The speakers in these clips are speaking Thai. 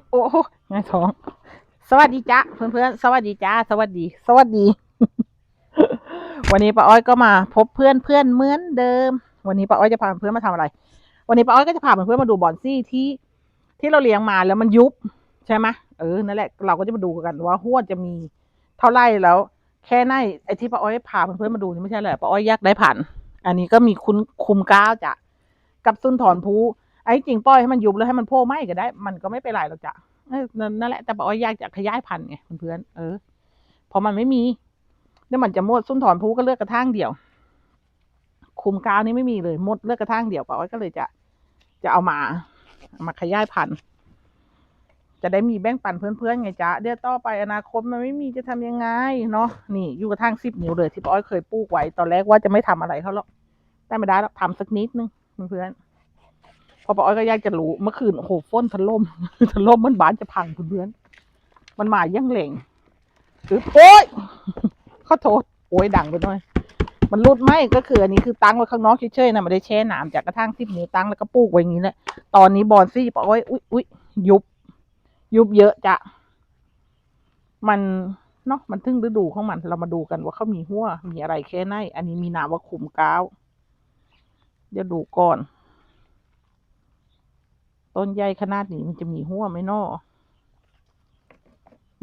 บโอ้โหไงท้อง สวัสดีจ้าเพื่อนๆ สวัสดีจ้า สวัสดี สวัสดี วันนี้ป้าอ้อยก็มาพบเพื่อนเพื่อนเหมือนเดิม วันนี้ป้าอ้อยจะพาเพื่อนมาทำอะไร วันนี้ป้าอ้อยก็จะพาเพื่อนมาดูบอนซี่ที่ที่เราเลี้ยงมาแล้วมันยุบใช่ไหมเออ นั่นแหละ เราก็จะมาดูกันว่าหัวจะมีเท่าไหร่แล้ว แค่ไหนไอ้ที่ป้าอ้อยพาเพื่อนๆมาดูนี่ไม่ใช่เลยป้าอ้อยอยากได้ผันอันนี้ก็มีคุณคุมก้าวจ้ะกับซุนถอนภู ไอ้จริงปล่อยให้มันยุบแล้วให้มันโผล่ไหมก็ได้ มันก็ไม่เป็นไรหรอกจ้ะนั่นแหละแต่ป้าอ้อยอยากจะขยายพันธุ์ไงเพื่อนเออเพอมันไม่มีเดี๋ยวมันจะหมดซุนถอนภูก็เลือกกระทั่งเดียว คุมกาวนี่ไม่มีเลยหมดเลือกกระทั่งเดียวป้าอ้อยก็เลยจะจะเอามาเอามาขยายพันธุ์จะได้มีแบ่งปันเพื่อนๆไงจ๊ะเดี๋ยวต่อไปอนาคตมันไม่มีจะทำยังไงเนาะนี่อยู่กระทั่งสิบนิ้วเลยที่ป้าอ้อยเคยปลูกไว้ตอนแรกว่าจะไม่ทำอะไรเขาหรอกแต่ไม่ได้หรอกทำสักนิดนึงเพื่อนๆเพ อป้าอ้อยก็ยากจะรู้เมื่อคืนโอ้โหฝนถล่มถล่มมันบานจะพังเพื่อนมันมายังเหล่งอึ๊บโอ๊ยขอโทษโอ้ยดังไปหน่อย มันรุดไหมก็คืออันนี้คือตั้งไว้ข้างนอกเฉยๆนะไม่ได้แช่น้ำจากกระทั่งสิบนิ้วตั้งแล้วก็ปลูกไว้อย่างนี้แหละตอนนี้บอนซี่ป้าอ้อยอุ้ยอุ้ยยุบ ยุบเยอะจะมันเนาะมันถึงฤดูของมัน เรามาดูกันว่าเขามีหัวมีอะไรแค่ไหนอันนี้มีนามว่าขุมก้าวเดี๋ยวดูก่อน ต้นใหญ่ขนาดนี้มันจะมีหัวไหมนอ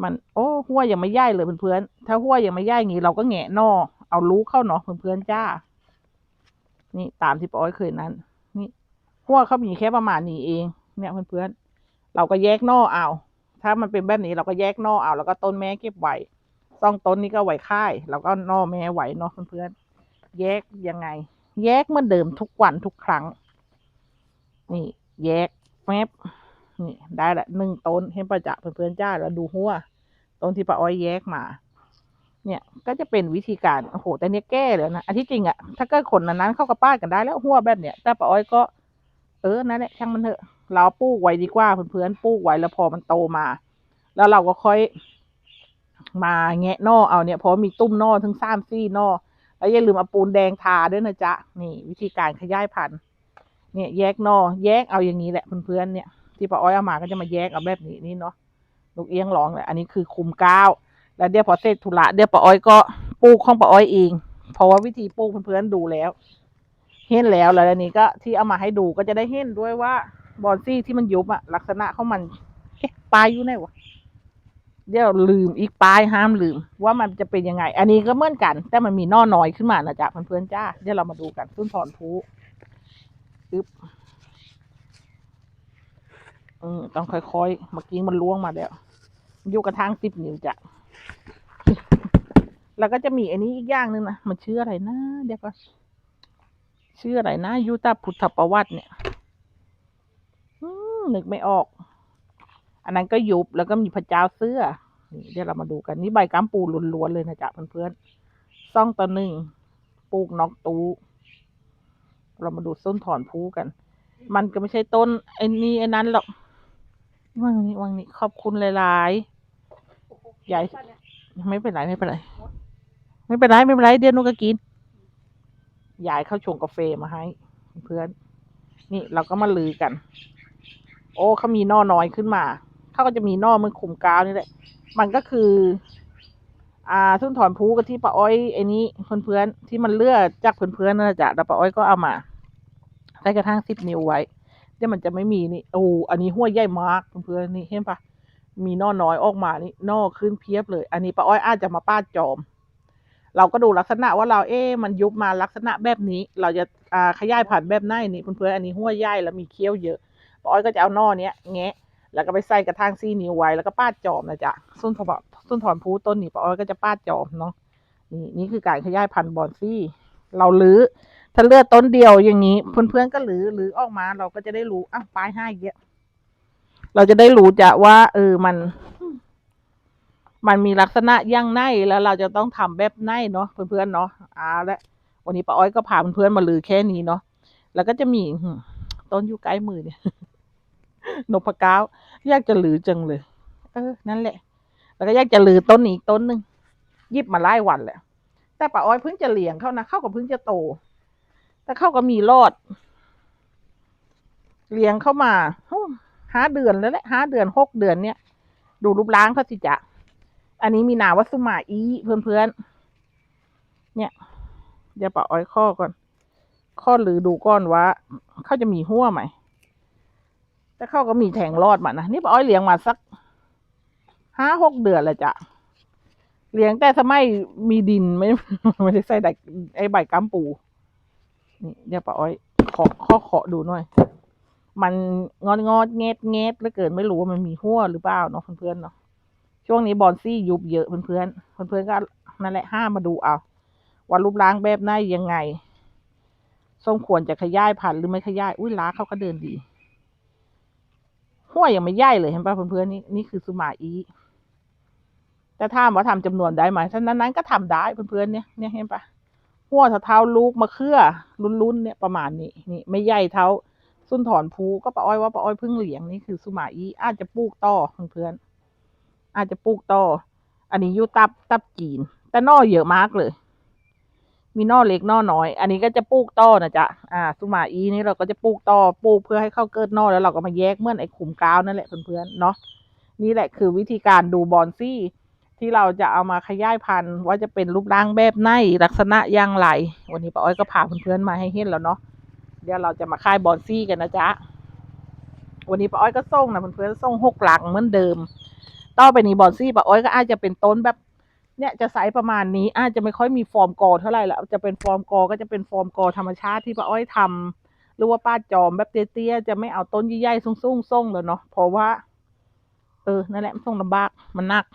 มัน โอ้หัวยังไม่ใหญ่เลยเพื่อนๆถ้าหัวยังไม่ใหญ่อยงี้เราก็แงะนอเอารู้เข้าเนาะเพื่อนๆจ้า นี่ตามที่ป้อ้อยเคยนั้น นี่หัวเขามีแค่ประมาณนี้เอง เนี่ยเพื่อนๆเราก็แยกนอเอา ถ้ามันเป็นแบบนี้เราก็แยกนอเอา แล้วก็ต้นแม่เก็บไว้ซองต้นนี้ก็ไว้ค่ายแล้วก็นอแม่ไว้เนาะเพื่อนๆแยกยังไง แยกเหมือนเดิมทุกวันทุกครั้ง นี่ แยก แมบนี่ได้ละหนึ่งต้นเห็นประจักษ์เพื่อนๆจ้าแล้วดูหัวต้นที่ป้าอ้อยแยกมา เนี่ยก็จะเป็นวิธีการโอ้โหแต่เนี้ยแก้เลยนะอันที่จริงอะถ้าเกิดคนนั้นเข้ากับป้ากันได้แล้วหัวแบบเนี้ยแต่ป้าอ้อยก็เออนั่นแหละช่างมันเถอะ เราปลูกไว้ดีกว่าเพื่อนๆปลูกไว้แล้วพอมันโตมา แล้วเราก็ค่อยมาแงะนอเอาเนี่ยเพราะมีตุ้มนอถึงสามซี่นอแล้วอย่าลืมเอาปูนแดงทาด้วยนะจ๊ะนี่ วิธีการขยายพันธุ์ เนี่ยแยกนอแยกเอาอย่างนี้แหละเพื่อนๆเนี่ยที่ป้าอ้อยเอามาก็จะมาแยกเอาแบบนี้นี่เนาะลูกเอียงร้องเลยอันนี้คือคุมก้าวแล้วเดี๋ยวพอเสร็จธุระเดี๋ยวป้าอ้อยก็ปลูกของป้าอ้อยเองเพราะว่าวิธีปลูกเพื่อนๆดูแล้วเห็นแล้วแล้วอันนี้ก็ที่เอามาให้ดูก็จะได้เห็นด้วยว่าบอนซี่ที่มันยุบอะลักษณะของมันเอ๊ปลายอยู่ไหนวะเดี๋ยวลืมอีกปลายห้ามลืม ว่ามันจะเป็นยังไง อันนี้ก็เหมือนกัน แต่มันมีนอน้อยขึ้นมานะจ๊ะเพื่อนๆจ้าเดี๋ยวเรามาดูกันต้นถอนพู อึ๊บอืมต้องค่อยๆ เมื่อกี้มันล่วงมาแล้ว อยู่กระทางสิบนิ้วจ้ะ แล้วก็จะมีอันนี้อีกอย่างหนึ่งนะมันชื่ออะไรนะ เดี๋ยวก็ชื่ออะไรนะยุตาพุทธประวัติเนี่ยอืมนึกไม่ออก อันนั้นก็ยุบแล้วก็มีพระเจ้าเสื้อนี่เดี๋ยวเรามาดูกันนี่ใบกัมปูล้วนๆเลยนะจ๊ะเพื่อนๆซ่องตัวหนึ่งปลูกนอกตู เรามาดูต้นถอนพูกัน มันก็ไม่ใช่ต้นไอ้นี่ไอ้นั้นหรอกวางนี้วางนี้ขอบคุณหลายๆใหญ่ไม่เป็นไรไม่เป็นไร ไม่เป็นไรไม่เป็นไรเดี๋ยวนุก็กินยายเข้าชงกาแฟมาให้ เพื่อน นี่เราก็มาลือกัน โอ้เขามีนอน้อยขึ้นมาเขาก็จะมีนอมือขุมกาวนี่แหละ มันก็คือ อ่าทุ่นถอนพูกับที่ป้าอ้อยไอ้นี้เพื่อนๆที่มันเลือดจากเพื่อนๆนั่นแหละจ้ะแล้วป้าอ้อยก็เอามาใส่กระทั่งสิบนิ้วไว้เดี๋ยวมันจะไม่มีนี่โอ้อันนี้ห้วยใหญ่มากเพื่อนๆนี่เห็นปะมีนอน้อยออกมานี่นอขึ้นเพียบเลย อันนี้ป้าอ้อยอาจจะมาป้าจอม เราก็ดูลักษณะว่าเราเอ๊มันยุบมาลักษณะแบบนี้ เราจะอ่าขยายผ่านแบบไหนนี่เพื่อนๆอันนี้หัวใหญ่แล้วมีเคี้ยวเยอะป้าอ้อยก็จะเอานอเนี้ยแงะ แล้วก็ไปใส่กระถางซี่นิ้วไว้แล้วก็ปาดจอมนะจ๊ะส้นถอนส้นถอนพูต้นนี่ป้าอ้อยก็จะปาดจอมเนาะนี่นี่คือการขยายพันธุ์บอนซี่ เราลื้อถ้าเลือดต้นเดียวอย่างนี้เพื่อนๆก็ลื้อลื้อออกมาเราก็จะได้รู้อ้าวปลายห้าเยอะเราจะได้รู้จะว่า เออมัน มันมีลักษณะย่างไนแล้วเราจะต้องทำแบบไนเนาะเพื่อนๆเนาะอ่าและวันนี้ป้าอ้อยก็พาเพื่อนๆมาลือแค่นี้เนาะแล้วก็จะมีต้นอยู่ใกล้มือเนี่ย นพก้าวอยากจะลือจังเลย เออ นั่นแหละ แล้วก็อยากจะลือต้นนี้อีกต้นหนึ่งยิบมาไล่วันแหละ แต่ป้าอ้อยเพิ่งจะเลี้ยงเขานะเข้ากับเพิ่งจะโต แต่เข้าก็มีรอด เลี้ยงเข้ามาห้าเดือนแล้วแหละห้าเดือนหกเดือนเนี่ย ดูรูปร่างเขาสิจะอันนี้มีนาวัสุมาอีเพื่อนเพื่อนๆเนี่ยเดี๋ยวปะอ้อยข้อก่อน ข้อหรือดูก้อนว่าเขาจะมีหัวไหม แต่เขาก็มีแทงรอดมานะนี่ปะอ้อยเลี้ยงมาสักห้าหกเดือนแล้วจ้ะเลี้ยงแต่สมัยมีดินไม่ไม่ได้ใส่ไดไอ้ใบกัมปูนี่เดี๋ยวปะอ้อยขอข้อขอดูหน่อย มันงอดงอดเงดเงดเหลือเกินไม่รู้ว่ามันมีหัวหรือเปล่าเนาะเพื่อนๆเนาะช่วงนี้บอลซี่ยุบเยอะเพื่อนๆเพื่อนๆก็นั่นแหละห้ามมาดูเอาว่ารูปร่างแบบไหนยังไงสมควรจะขยายพันธุ์หรือไม่ขยาย อุ้ยล้าเขาก็เดินดี หัวยังไม่ใหญ่เลยเห็นป่ะเพื่อนๆนี่นี่คือสุมาอีแต่ถาว่าทำจำนวนได้ไหมถ้านั้นนั้นก็ทำได้เพื่อนๆเนี่ยเนี่ยเห็นป่ะหัวเท่าลูกมะเขือลุ้นๆเนี่ยประมาณนี้นี่ไม่ใหญ่เท่าสุนถอนภูก็ปะอ้อยว่าปะอ้อยเพิ่งเหลียงนี่คือสุมาอีอาจจะปลูกต่อเพื่อนๆอาจจะปลูกต่อ อันนี้ยูตับตับจีน แต่นอเยอะมากเลย มีนอเล็กนอน้อย อันนี้ก็จะปลูกต่อนะจ๊ะอ่าสุมาอีนี่เราก็จะปลูกต่อปลูกเพื่อให้เข้าเกิดนอแล้วเราก็มาแยกเมื่อนไอ้ขุมกาวนั่นแหละเพื่อนๆเนาะนี่แหละคือวิธีการดูบอนซี่ที่เราจะเอามาขยายพันธุ์ว่าจะเป็นรูปร่างแบบไหนลักษณะอย่างไร วันนี้ป้าอ้อยก็พาเพื่อนๆมาให้เห็นแล้วเนาะเดี๋ยวเราจะมาค่ายบอนซี่กันนะจ๊ะวันนี้ป้าอ้อยก็ส่งนะเพื่อนๆส่งหกหลังเหมือนเดิม ต่อไปนี้บอนซี่ป้าอ้อยก็อาจจะเป็นต้นแบบ เนี่ยจะไซส์ประมาณนี้อาจจะไม่ค่อยมีฟอร์มกอเท่าไหร่ละจะเป็นฟอร์มกอก็จะเป็นฟอร์มกอธรรมชาติที่ป้าอ้อยทำหรือว่าป้าจอมแบบเตี้ยๆจะไม่เอาต้นใหญ่ๆสูงๆส่งแล้วเนาะเพราะว่า เออนั่นแหละมันส่งลำบากมันหนัก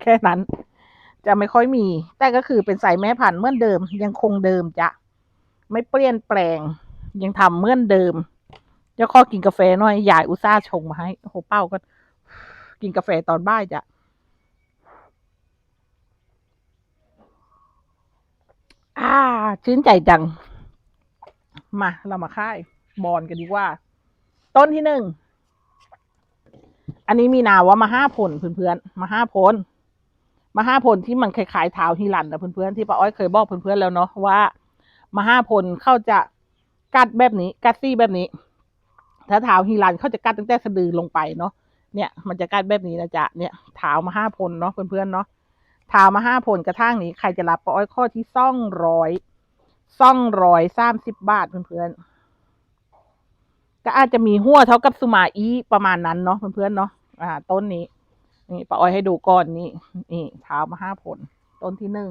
แค่นั้น จะไม่ค่อยมี แต่ก็คือเป็นสายแม่พันธุ์เหมือนเดิม ยังคงเดิมจ้ะไม่เปลี่ยนแปลง ยังทำเหมือนเดิมจ้าข้อกินกาแฟหน่อยยายอุตส่าห์ชงมาให้โอ้โหเป้าก็ กินกาแฟตอนบ่ายจ้ะ อ่า ชื่นใจจัง มา เรามาค่าย บอลกันดีกว่า ต้นที่หนึ่ง อันนี้มีนาว่ามาห้าผลเพื่อนๆ มาห้าผล มาห้าผลที่มันคล้ายๆเท้าฮิลันนะเพื่อนๆ ที่ป้าอ้อยเคยบอกเพื่อนๆแล้วเนาะว่า มาห้าผลเขาจะกัดแบบนี้ กัดซี่แบบนี้ ถ้าเท้าฮิลันเขาจะกัดตั้งแต่สะดือลงไปเนาะ เนี่ย มันจะกัดแบบนี้นะจ๊ะ เนี่ยเท้ามาห้าผลเนาะเพื่อนๆเนาะ ทามาห้าผลกระทั่งนี้ ใครจะรับปอ้อยข้อที่ซ่องร้อยซ่องร้อยสามสิบบาทเพื่อนๆก็อาจจะมีหัวเท่ากับสุมาอีประมาณนั้นเนาะเพื่อนๆเนาะอ่า ต้นนี้ นี่ปอ้อยให้ดูก้อนนี่นี่เทามาห้าผล ต้นที่หนึ่ง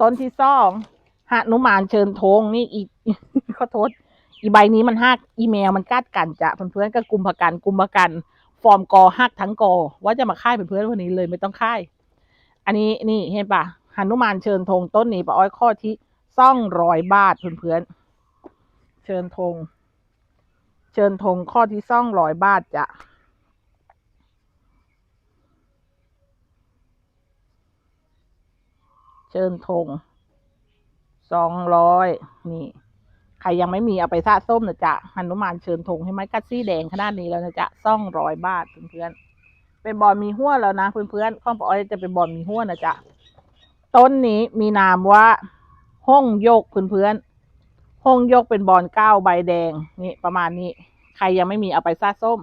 ต้นที่สองหนุมานเชิญธงนี่อีขอโทษอีใบนี้มันหักอีเมลมันกัดกันจะเพื่อนๆก็กุมภกันกุมภกัน ฟอร์มกอหักทั้งกอ ว่าจะมาค่ายเพื่อนๆวันนี้เลยไม่ต้องค่าย อันนี้นี่เห็นปะหนุมานเชิญธงต้นนี้ป้าอ้อยข้อที่ซ่องร้อยบาทเพื่อนๆเชิญธงเชิญธงข้อที่ซ่องร้อยบาทจ้ะเชิญธงสองร้อยนี่ ใครยังไม่มีเอาไปซะส้มนะจ๊ะหนุมานเชิญธงให้ไหมกัดซี่แดงขนาดนี้แล้วนะจ๊ะซ่องร้อยบาทเพื่อนๆเป็นบอลมีหัวแล้วนะเพื่อนๆข้องปออ้อยจะเป็นบอลมีหัวนะจ๊ะต้นนี้มีนามว่าห้องโยกเพื่อนๆห้องโยกเป็นบอลเก้าใบแดงนี่ประมาณนี้ ใครยังไม่มีเอาไปซะส้ม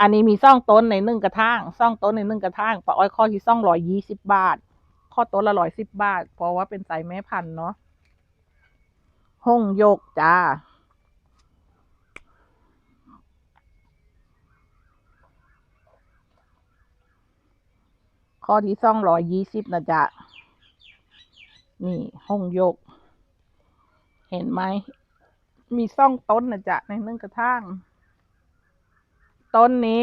อันนี้มีซ่องต้นในหนึ่งกระถางซ่องต้นในหนึ่งกระถางปออ้อยข้อที่ซ่องร้อยยี่สิบบาท ข้อต้นละร้อยสิบบาท เพราะว่าเป็นสายแม่พันธุ์เนาะ ห้องโยกจ้า ข้อที่ซ่องร้อยยี่สิบนะจ๊ะ นี่ห้องโยก เห็นไหม มีซ่องต้นนะจ๊ะ ในหนึ่งกระถางต้นนี้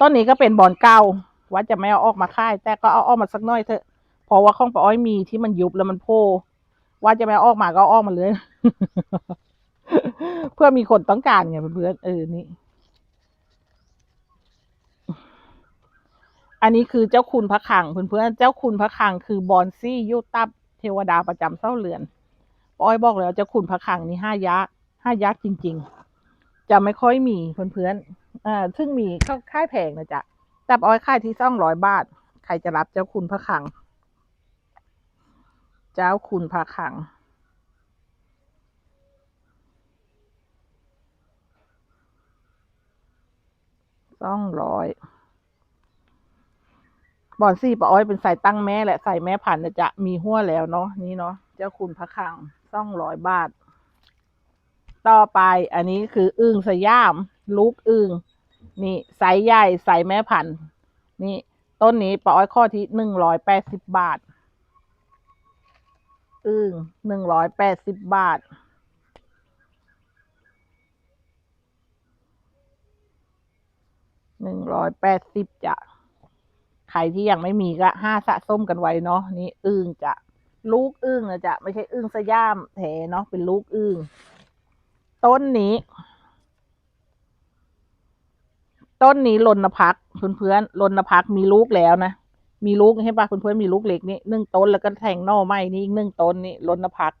ต้นนี้ก็เป็นบอนเก่าว่าจะไม่เอาออกมาค่าย แต่ก็เอาออกมาสักหน้อยเถอะ เพราะว่าข้องปลาอ้อยมีที่มันยุบแล้วมันโผล่ ว่าจะไม่ออกมาก็ออกมาเลย เพื่อมีคนต้องการไงเพื่อนเออนี่ อันนี้คือเจ้าคุณพระคลังเพื่อนๆเจ้าคุณพระคลังคือบอนซี่ยุตับเทวดาประจำเส้าเรือนปอ้อยบอกแล้วเจ้าคุณพระคลังนี่ห้ายักษ์ห้ายักษ์จริง ๆ จะไม่ค่อยมีเพื่อนๆอ่าซึ่งมีก็ค่ายแพงนะจ๊ะแต่ปอ้อยค่ายที่ซ่องร้อยบาท ใครจะรับเจ้าคุณพระคลัง เจ้าคุณพระคลัง สองร้อยบอนซี่ปะอ้อยเป็นใส่ตั้งแม่แหละใส่แม่พันธุ์น่ะจะมีหัวแล้วเนาะนี่เนาะเจ้าคุณพระคลังสองร้อยบาท ต่อไปอันนี้คืออึ่งสยาม ลูกอึ่งนี่ไซส์ใหญ่ใส่แม่พันธุ์นี่ ต้นนี้ปะอ้อยข้อที่หนึ่งร้อยแปดสิบบาท อึ่งหนึ่งร้อยแปดสิบบาท หนึ่งร้อยแปดสิบจ้ะ ใครที่ยังไม่มีก็ห้าสะส้มกันไว้เนาะ นี่อึ่งจะลูกอึ่งนะจ๊ะไม่ใช่อึ่งสยามแถเนาะ เป็นลูกอึ่ง ต้นนี้ ต้นนี้ลนพักเพื่อนๆลนพักมีลูกแล้วนะ มีลูกใช่ปะเพื่อนเพื่อนๆมีลูกเล็กนี่หนึ่งต้นแล้วก็แทงหน่อไม้นี่อีกหนึ่งต้นนี่ลนพัก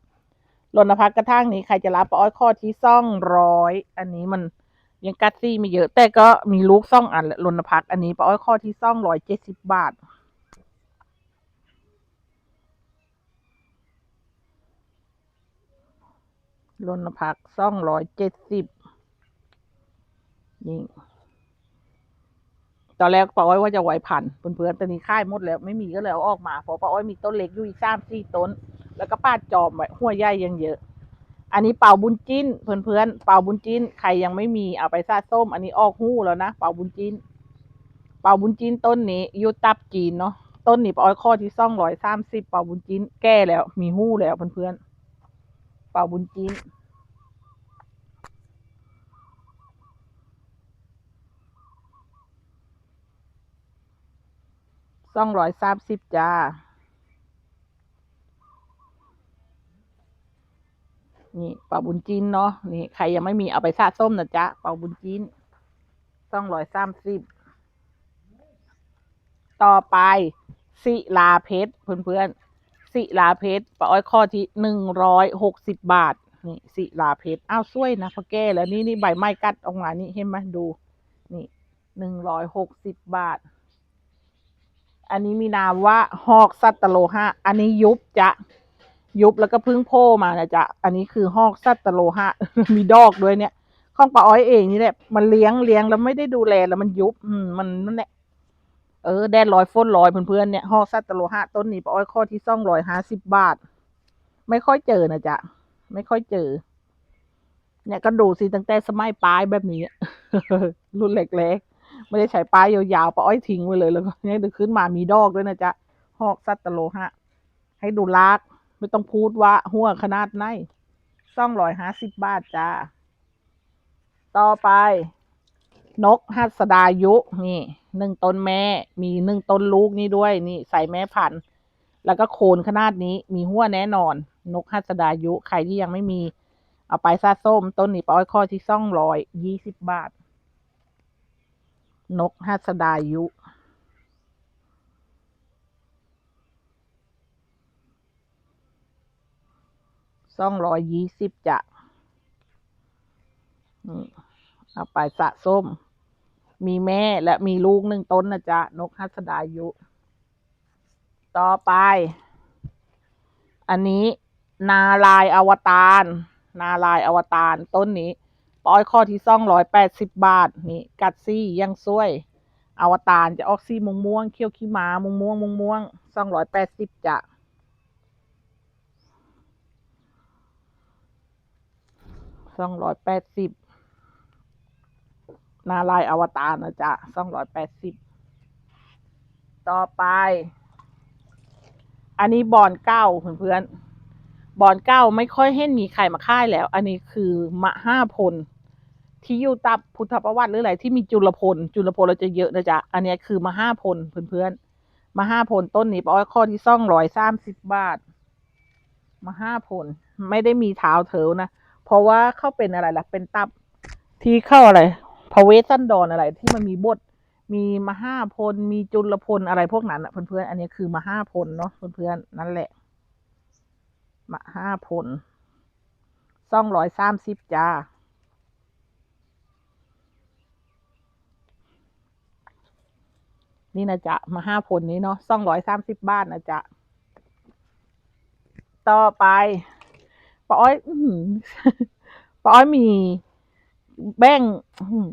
ลนพักกระทั่งนี้ใครจะรับปอ้อยข้อที่ซ่องร้อยอันนี้มันยังกัดซี่ไม่เยอะ แต่ก็มีลูกซ่องอันแหละรณพักอันนี้ปอ้อยข้อที่ซ่องร้อยเจ็ดสิบบาทรณพักซ่องร้อยเจ็ดสิบนี่ ตอนแรกป้าอ้อยว่าจะไว้พันเพื่อนๆแต่นี้ค่ายหมดแล้วไม่มีก็เลยเอาออกมาเพราะป้าอ้อยมีต้นเล็กอยู่อีกสามสี่ต้น แล้วก็ป้าจอมไว้หัวใหญ่ยังเยอะ อันนี้เป่าบุญจิ้นเพื่อนๆเป่าบุญจิ้นใครยังไม่มีเอาไปซาส้ม อันนี้ออกหู้แล้วนะเป่าบุญจิ้น เป่าบุญจิ้นต้นนี้ยูตับจีนเนาะต้นนี้ปาอ้อยข้อที่ซ่องร้อยสามสิบเป่าบุญจิ้นแก้แล้ว มีหู้แล้วเพื่อนๆเป่าบุญจิ้น ซ่องร้อยสามสิบจ้า นี่เป่าบุญจีนเนาะ นี่ใครยังไม่มีเอาไปซาส้มนะจ๊ะเป่าบุญจีนซ่องร้อยสามสิบ ต่อไปศิลาเพชรเพื่อนๆศิลาเพชรป้าอ้อยข้อที่หนึ่งร้อยหกสิบบาท นี่ศิลาเพชรอ้าวสวยนะพอแก้แล้วนี่นี่ใบไม้กัดออกมานี่เห็นไหมดู นี่หนึ่งร้อยหกสิบบาท อันนี้มีนามว่าหอกสัตตโลหะ อันนี้ยุบจะยุบแล้วก็พึ่งโผล่มานะจ๊ะ อันนี้คือหอกสัตตโลหะ มีดอกด้วยเนี่ยข้องปลาอ้อยเองนี่แหละ มันเลี้ยงเลี้ยงแล้วไม่ได้ดูแลแล้วมันยุบ อืม มันนั่นแหละ เออ แดดลอยฝนลอยเพื่อนๆเนี่ยหอกสัตตโลหะต้นนี้ปลาอ้อยข้อที่ซ่องร้อยห้าสิบบาท ไม่ค่อยเจอนะจ๊ะ ไม่ค่อยเจอ เนี่ยก็ดูสิตั้งแต่สมัยปลายแบบนี้ รุ่นเล็กๆ ไม่ได้ใช้ปลายยาวๆปลาอ้อยทิ้งไว้เลยแล้วก็เนี่ยเดี๋ยวขึ้นมามีดอกด้วยนะจ๊ะหอกสัตตโลหะ ให้ดูลากไม่ต้องพูดว่าหัวขนาดไหนซ่องร้อยห้าสิบบาทจ้าต่อไป นกหัสดายุนี่หนึ่งต้นแม่ มีหนึ่งต้นลูกนี่ด้วย นี่ใส่แม่พันธุ์แล้วก็โคนขนาดนี้มีหัวแน่นอน นกหัสดายุ ใครที่ยังไม่มี เอาไปซาส้ม ต้นนี้ปอ้อยข้อที่ซ่องร้อยยี่สิบบาท นกหัสดายุซ่องร้อยยี่สิบจะเอาไปสะส้ม มีแม่และมีลูกหนึ่งต้นนะจ๊ะ นกหัสดายุ ต่อไป อันนี้นาลายอวตาร นาลายอวตารต้นนี้ อ้อยข้อที่ซ่องร้อยแปดสิบบาท นี่ กัดซี่ยังซวย อวตารจะออกซี่มงม่วงเขี้ยวขี้หมาม่วงม่วงม่วงม่วงซ่องร้อยแปดสิบจ้ะสองร้อยแปดสิบนาลายอวตารนะจ๊ะสองร้อยแปดสิบ ต่อไป อันนี้บอนเก้าเพื่อนๆบอนเก้าไม่ค่อยเห็นมีใครมาค่ายแล้ว อันนี้คือมะห้าพล ที่อยู่ตับพุทธประวัติหรืออะไรที่มีจุลพล จุลพลเราจะเยอะนะจ๊ะ อันนี้คือมห้าพลเพื่อนๆมห้าพลต้นนี้ปอ้อยข้อที่ซ่องร้อยสามสิบบาทมห้าพลไม่ได้มีเท้าเถวนะ เพราะว่าเขาเป็นอะไรล่ะ เป็นตับที่เข้าอะไรพระเวสสันดรอะไรที่มันมีบท มีมห้าพล มีจุลพลอะไรพวกนั้นอะเพื่อนๆ อันนี้คือมห้าพลเนาะเพื่อนๆ นั่นแหละมห้าพลซ่องร้อยสามสิบจ้า นี่นะจ๊ะมาห้าพลนี้เนาะซ่องร้อยสามสิบบาทนะจ๊ะ ต่อไปป้าอ้อยอื้ออป้าอ้อยมี แบ่ง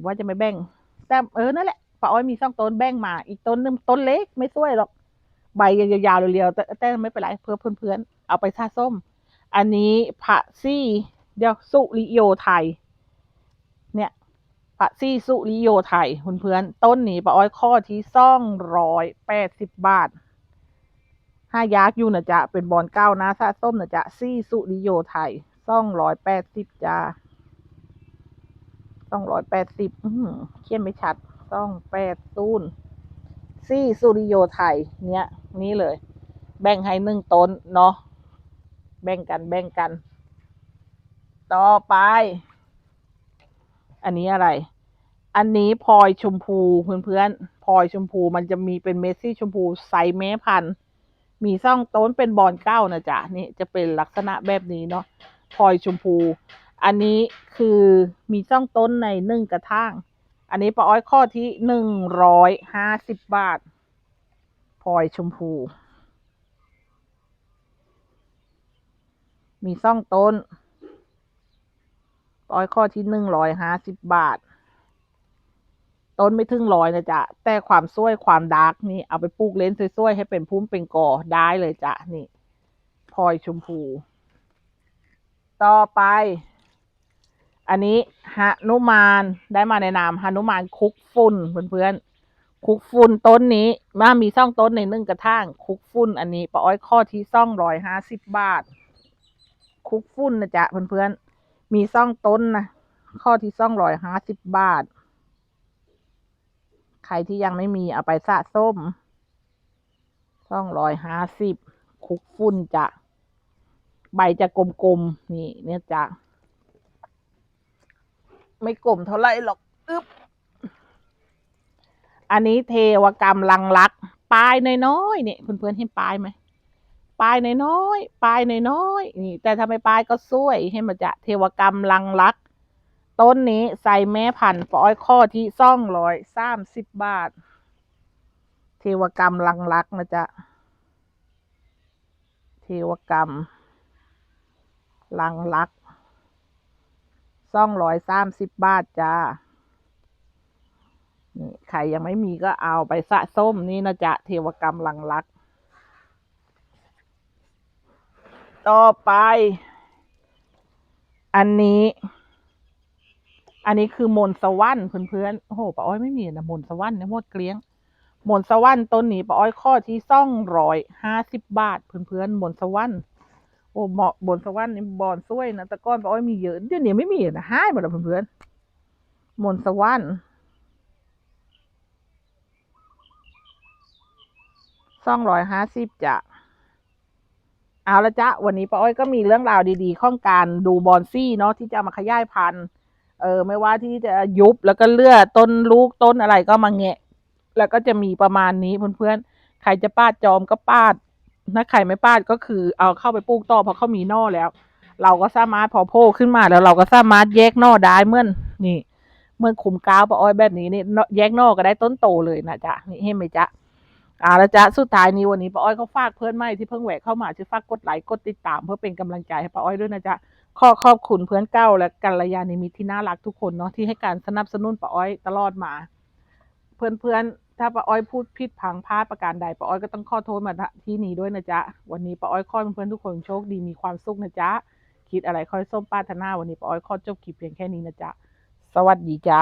ว่าจะไม่แบ่ง แต่เออนั่นแหละป้าอ้อยมีสองต้นแบ่งมา อีกต้นหนึงต้นเล็กไม่สวยหรอก ใบยาวๆเรียวๆแต่แต่ไม่เป็นไรเพื่อเพื่อนๆเอาไปซาส้ม อันนี้ผัซี่ เดี๋ยวสุริโยไทย ผัซี่สุริโยไทยเพื่อนๆต้นนี้ป้าอ้อยข้อที่ซ่องร้อยแปดสิบบาทห้ายักษ์อยู่นะจ๊ะเป็นบอลเก้านะซาส้มนะจ๊ะซี่สุริโยไทยซ่องร้อยแปดสิบจ้าซ่องร้อยแปดสิบเขียนไม่ชัดซ่องแปดศูนซี่สุริโยไทยเนี้ยนี่เลย แบ่งให้หนึ่งต้นเนาะแบ่งกันแบ่งกัน ต่อไป อันนี้อะไร อันนี้พลอยชมพูเพื่อนๆพลอยชมพูมันจะมีเป็นเมสซี่ชมพูไซส์แม่พันธุ์มีซ่องต้นเป็นบอลเก้านะจ๊ะนี่จะเป็นลักษณะแบบนี้เนาะพลอยชมพู อันนี้คือมีซ่องต้นในหนึ่งกระถางอันนี้ปาอ้อยข้อที่หนึ่งร้อยห้าสิบบาทพลอยชมพู มีซ่องต้นปาอ้อยข้อที่หนึ่งร้อยห้าสิบบาท ต้นไม่ถึงร้อยนะจ๊ะ แต่ความสวยความดาร์กนี่เอาไปปลูกเล่นสวยๆให้เป็นพุ่มเป็นกอได้เลยจ้ะนี่พลอยชมพู ต่อไป อันนี้หนุมานได้มาในนามหนุมานคุกฝุ่นเพื่อนๆคุกฝุ่นต้นนี้มามีซ่องต้นในนึ่งกระถางคุกฝุ่นอันนี้ปาอ้อยข้อที่ซ่องร้อยห้าสิบบาท คุกฝุ่นนะจ๊ะเพื่อนๆมีซ่องต้นนะข้อที่ซ่องร้อยห้าสิบบาท ใครที่ยังไม่มีเอาไปสะส้มซ่องร้อยห้าสิบคุกฝุ่นจะใบจะกลมๆ นี่ เนี่ยจะไม่กลมเท่าไหร่หรอกอึ๊บอันนี้เทวกรรมลังลักปลายน้อยๆเนี่ยเพื่อนๆเห็นปลายไหมปลายน้อยๆปลายน้อยๆนี่ แต่ถ้าไม่ปลายก็สวยให้มันจะเทวกรรมลังลัก ต้นนี้ใส่แม่พันธุ์ปอ้อยข้อที่ซ่องร้อยสามสิบบาท เทวกรรมลังลักนะจ๊ะ เทวกรรม ลังลักซ่องร้อยสามสิบบาทจ้านี่ใครยังไม่มีก็เอาไปสะส้มนี่นะจ๊ะ เทวกรรมลังลัก ต่อไป อันนี้ อันนี้คือมนสวรรค์เพื่อนๆโอ้โหป้าอ้อยไม่มีนะมนสวรรค์เนี่ยหมดเกลี้ยงมนสวรรค์ต้นนี้ป้าอ้อยข้อที่ซ่องร้อยห้าสิบบาท เพื่อนๆมนสวรรค์โอ้เหมาะบนสวรรค์นี่บอนสวยนะต่ก้อนป้าอ้อยมีเยอะเดี๋ยวนี้ไม่มีนะหายหมดแล้วเพื่อนๆมนสวรรค์ซ่องร้อยห้าสิบจ้ะเอาละจ้ะวันนี้ป้าอ้อยก็มีเรื่องราวดีๆข้องการดูบอนซี่เนาะที่จะมาขยายพันธุ์ เออไม่ว่าที่จะยุบแล้วก็เลือดต้นลูกต้นอะไรก็มาแงะ แล้วก็จะมีประมาณนี้เพื่อนๆใครจะปาดจอมก็ปาดถ้าใครไม่ปาดก็คือเอาเข้าไปปลูกต่อเพราะเขามีนอแล้ว เราก็สามารถพอโผล่ขึ้นมาแล้วเราก็สามารถแยกนอได้เมื่อนนี่ เมื่อขุมก้าวปะอ้อยแบบนี้นี่แยกนอก็ได้ต้นโตเลยนะจ๊ะนี่เห็นไหมจ๊ะอ่าแล้วจ๊ะสุดท้ายนี้วันนี้ป้าอ้อยเขาฝากเพื่อนใหม่ที่เพิ่งแหวกเข้ามาช่วยฝากกดไลค์กดติดตามเพื่อเป็นกำลังใจให้ป้าอ้อยด้วยนะจ๊ะ ขอขอบคุณเพื่อนเก่าและกัลยาณมิตรที่น่ารักทุกคนเนาะที่ให้การสนับสนุนป้าอ้อยตลอดมา เพื่อนๆถ้าป้าอ้อยพูดผิดพังพลาดประการใดป้าอ้อยก็ต้องขอโทษมาที่นี้ด้วยนะจ๊ะวันนี้ป้าอ้อยขอเพื่อนทุกคนโชคดีมีความสุขนะจ๊ะคิดอะไรค่อยส้มป้าธนาวันนี้ป้าอ้อยขอจบคลิปเพียงแค่นี้นะจ๊ะสวัสดีจ้า